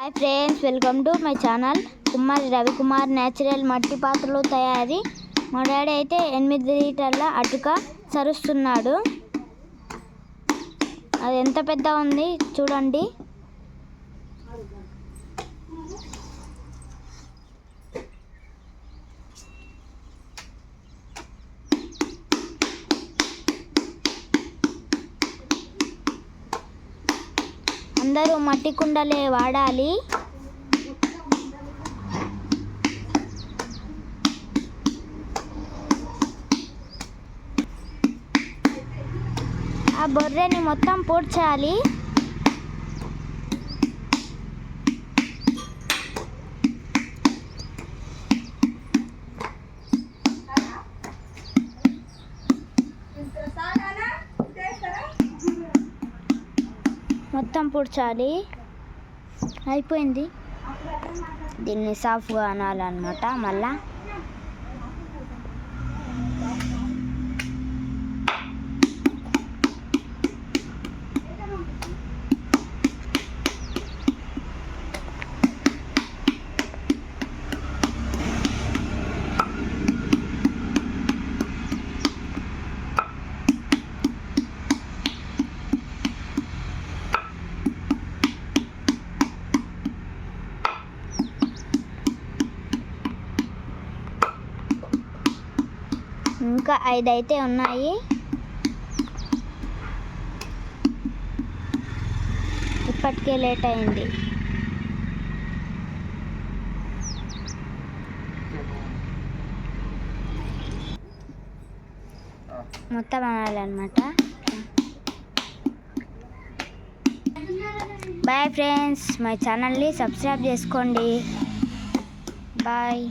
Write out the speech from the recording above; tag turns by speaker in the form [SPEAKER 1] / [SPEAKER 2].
[SPEAKER 1] Hi friends welcome to my channel Kumari Ravikumar natural మట్టి పాత్రలు తయారీ. మా డాడీ అయితే ఎనిమిది లీటర్ల అటుక సరుస్తున్నాడు. అది ఎంత పెద్ద ఉంది చూడండి. అందరూ మట్టి కుండలే వాడాలి. ఆ బొర్రెని మొత్తం పూడ్చాలి. మొత్తం పూడ్చాలి. అయిపోయింది. దీన్ని సాఫ్గా అనాలన్నమాట మళ్ళా. ఇంకా ఐదు అయితే ఉన్నాయి. ఇప్పటికే లేట్ అయింది. మొత్తం అనాలన్నమాట. బాయ్ ఫ్రెండ్స్ మై ఛానల్ని సబ్స్క్రైబ్ చేసుకోండి. బాయ్